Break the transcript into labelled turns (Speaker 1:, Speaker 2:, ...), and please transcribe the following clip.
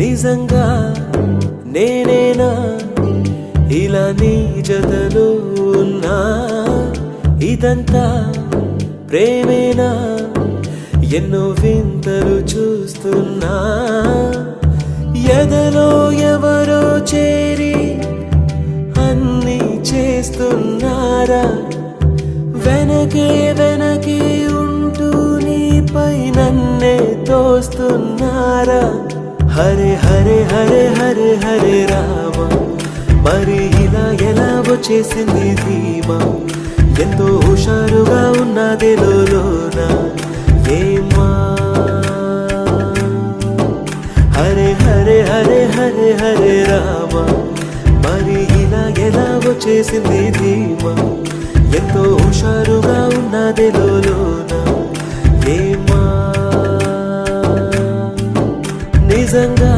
Speaker 1: నిజంగా నేనేనా? ఇలా నీ జతలో ఉన్నా? ఇదంతా ప్రేమేనా? ఎన్నో వింతలు చూస్తున్నా? ఎదలో ఎవరో చేరి అన్ని చేస్తున్నారా? వెనకే వెనకే ఉంటూ నీపై నన్నే తోస్తున్నారా? హరే హరే హరే హరే హరే రామ. మరి ఇలా ఎలా వచ్చేసింది ధీమా. ఎంతో హుషారుగా ఉన్నది లోన ఏమా హరే హరే హరే హరే హరే రామ. మరి ఇలా ఎలా వచ్చేసింది ధీమా. ఎంతో హుషారుగా ఉన్నది లోన ఏమా నిజంగా